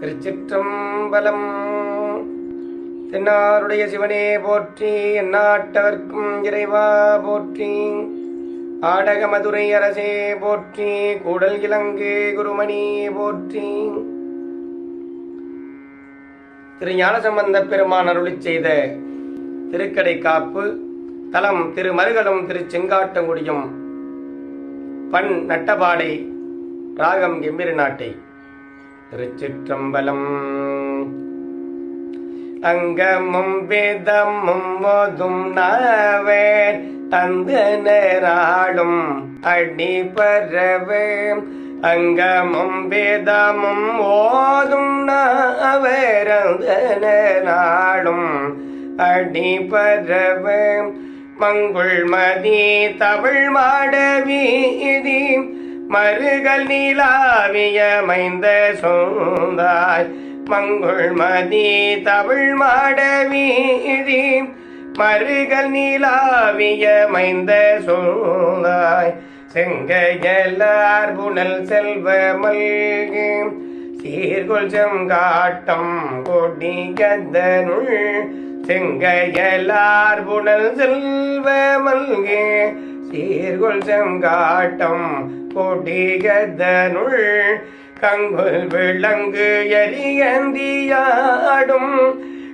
திருச்சிற்றம்பலம். தென்னாருடைய சிவனே போற்றி எந்நாட்டவர்க்கும் இறைவா போற்றி. ஆடக மதுரை அரசே போற்றி கூடல் இலங்கு குருமணி போற்றி. திரு ஞானசம்பந்த பெருமான் அருளி செய்த திருக்கடை காப்பு தலம் திரு மருகலும் திரு செங்காட்டங்குடியும் பண் நட்டபாடை ராகம் கெம்பிரி நாட்டை. திருச்சிற்றம்பலம் அங்கமும் வேதமும் மோதும் நாவேர் தந்தனராளும் அடி பரவே அங்கமும் வேதமும் ஓதும் நாவேரந்தனாளும் அடி பரவே மங்குள் மதி தமிழ் மாடவீதி மருகல் நீலாவிய மைந்த சொந்தாய் மங்குள் மதி தமிழ் மாடவீதி மருகல் நீலாவிய மைந்த சொந்தாய் செங்கையலார் புனல் செல்வ மல்கி சீர்கொள் செங்காட்டம் கொடிகதனுள் செங்கையலார் புனல் செல்வ மல்கி சீர்கொள் செங்காட்டம் கொடிகதனுள் கங்குல் விளங்கு எரியந்தியாடும்.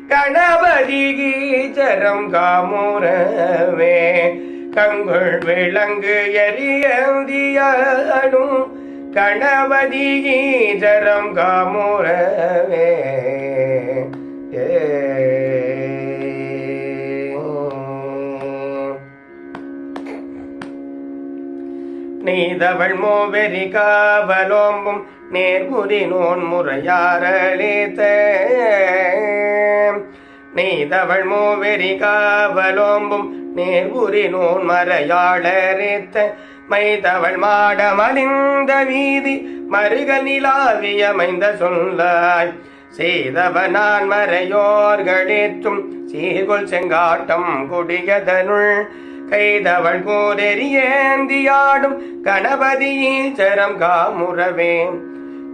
கணபதி கீச்சரம் காமுறவே கங்குள் விளங்கு எரியந்தியாடும். கணபதி கீச்சரம் காமுறவே. அவள் மோவெறி காவலோம்பும் நேர்குறி நோன் முறையாரளித்த நெய்தவள் மூவெறி காவலோம்பும் நேர்குறி நோன் மறையாளரித்த மைதவள் மாடமலிந்த வீதி மருக நிலாவிய சொல்லாய். செய்தவனான் மறையோர்களிற்றும் சீர்கொள் செங்காட்டம் குடியதனுள். கைதவள் கூரெறியேந்தியாடும் கணபதியீச்சரம் காமுறவே.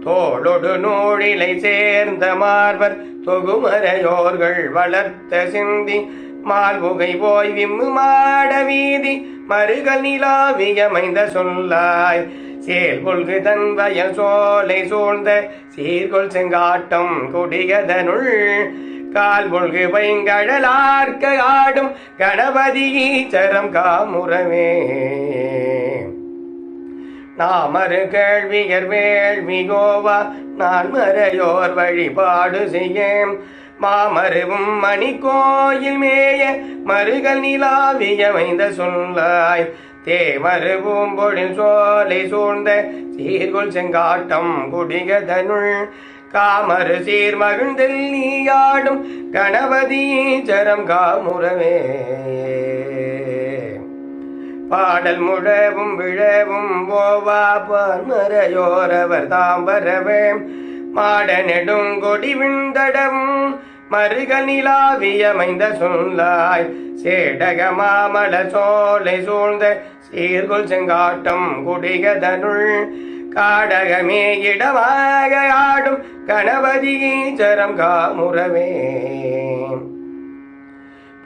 தோளொடு நூழிலை சேர்ந்த மார்வர் தொகுமரையோர்கள் வளர்த்த சிந்தி மால்புகை போய் விம்மு மாட வீதி மருகல் நிலாவிய சொல்லாய். சேல் கொள்கு தன் வயல் சோலை சூழ்ந்த சீர்கொள் செங்காட்டம் குடியதனுள் கால் முழ்கு வைங்கடலார்க்க ஆடும் கணபதி ஈச்சரம் காமுறவே நாமரு கேள்வியர் வேள்வி கோவா நான் மறையோர் வழிபாடு செய்யேன். மாமருவும் மணி கோயில் மேய மருகல் நிலாவிய வைந்த சொல்லாய். தேமருவும் பொழில் சோலை சூழ்ந்த சீர்கொள் செங்காட்டம் குடிகதனுள். காமரு சீர் மகிழ்ந்தில் நீயாடும் கணபதி சரம் காமுறவே. பாடல் முழவும் விழவும் போவா பன்மரையோரவர் தாம் வரவே. மாட நெடுங்கொடி விண்டடவும் மருக நிலாவிய மைந்த சொல்லாய் சேடக மாமல சோலை சூழ்ந்த சீர்குள் செங்காட்டம் குடிகதனுள் காடகமே இடமாக ஆடும் கணபதி சரம் காமுறவே.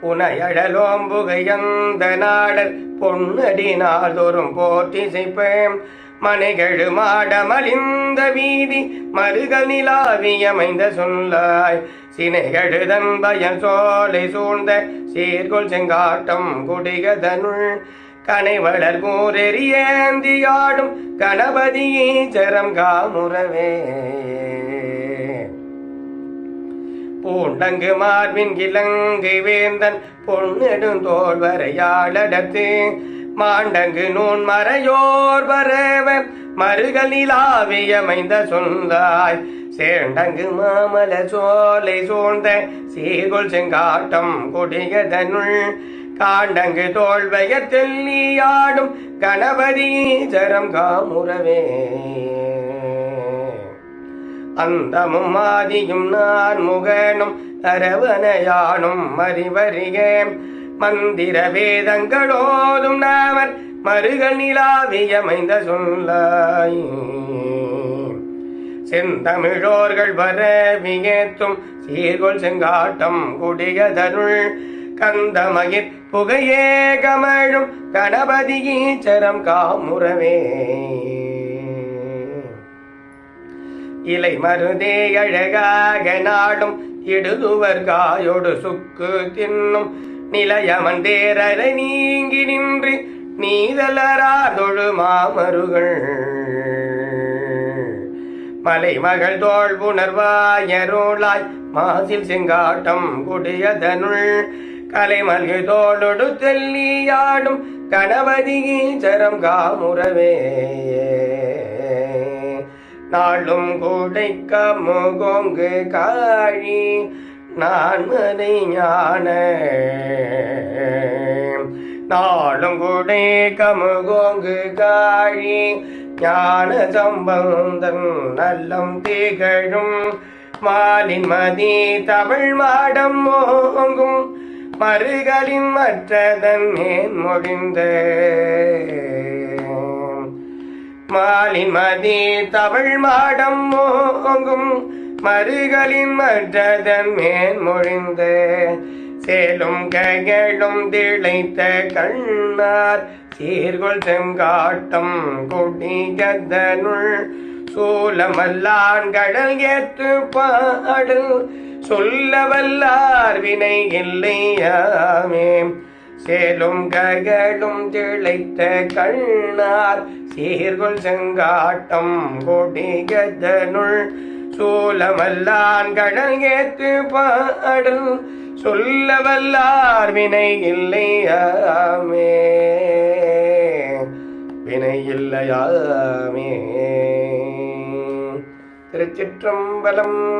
புனையழலோம்புகையந்த நாடல் பொன்னடினால் தோறும் போற்றி செய்ப்பேன் மனைகழு மாடமலிந்த வீதி மருகல் நிலாவியமைந்த சொல்லாய். சினைகழுதன் பயன் சோலை சூழ்ந்த சீர்கொள் செங்காட்டம் குடிகதனுள். கனைவளர் கூரெறியேந்தியாடும் கணபதி சரம் காமுறவே. பூண்டங்கு மார்பின் இலங்கை வேந்தன் பொன்னெடுந்தோள் வரையாளடத்து மாண்டங்கு நூன் மறையோர் வரவன் மருகல் நிலாவிய சொந்தாய். சேண்டங்கு மாமல சோலை சூழ்ந்த சீர்கொள் செங்காட்டம் கொடியதனுள். காண்டங்கு தோல்வயர் தெல்லியாடும் கணபதி சரம் காமுறவே. அந்தமும் ஆதியும் நான் முகனும் அரவணையானும் அறிவறியே மந்திர வேதங்களோதும் நாமர் மருக நிலாவியமைந்த சொல்லாய். செந்தமிழோர்கள் வர வியத்தும் சீர்கொள் செங்காட்டம் குடியதருள். கந்தமயிர் புகையே கமழும் கணபதி ஈச்சரம் காமுறவே. இலை மருதே அழகாக நாடும் இடுதுவர் காயோடு சுக்கு தின்னும் நிலையமன் தேரலை நீங்கி நின்று நீதலராதொழு மாமருகள். மலைமகள் தோல் புணர்வாயருளாய் மாசில் செங்காட்டம் குடியதனுள் கலைமல்கு தோளொடு தெல்லியாடும் கணபதி ஈச்சரம் காமுறவே. நாளும் கூடை கமுகோங்கு காழி நான் மனை ஞான. நாளும் கூடை கமுகோங்கு காழி ஞான சம்பந்தன் நல்லம் திகழும். மாலின் மதி தமிழ் மாடம் மோங்கும். மறுகளின் மற்றதன் ஏன் மொழிந்த மாலிமதி மதி தமிழ் மாடம் மோங்கும் மறுகளின் மற்றதன் மேன் மொழிந்த சேலும் கைகளும் திளைத்த கண்ணார் சீர்கொள் செங்காட்டம் கொடிகதனுள் சூலமல்லான் கடல் ஏத்து பாடு சொல்ல வல்லார் வினை இல்லையாமே. சேலும் ககடும் திளைத்த கண்ணார் சீர்குள் செங்காட்டம் கொடிகதனுள். சூலமல்லான் கடல் ஏத்து பாடல் சொல்ல வல்லார் வினை இல்லையாமே. வினை இல்லையாமே. திருச்சிற்றம்பலம்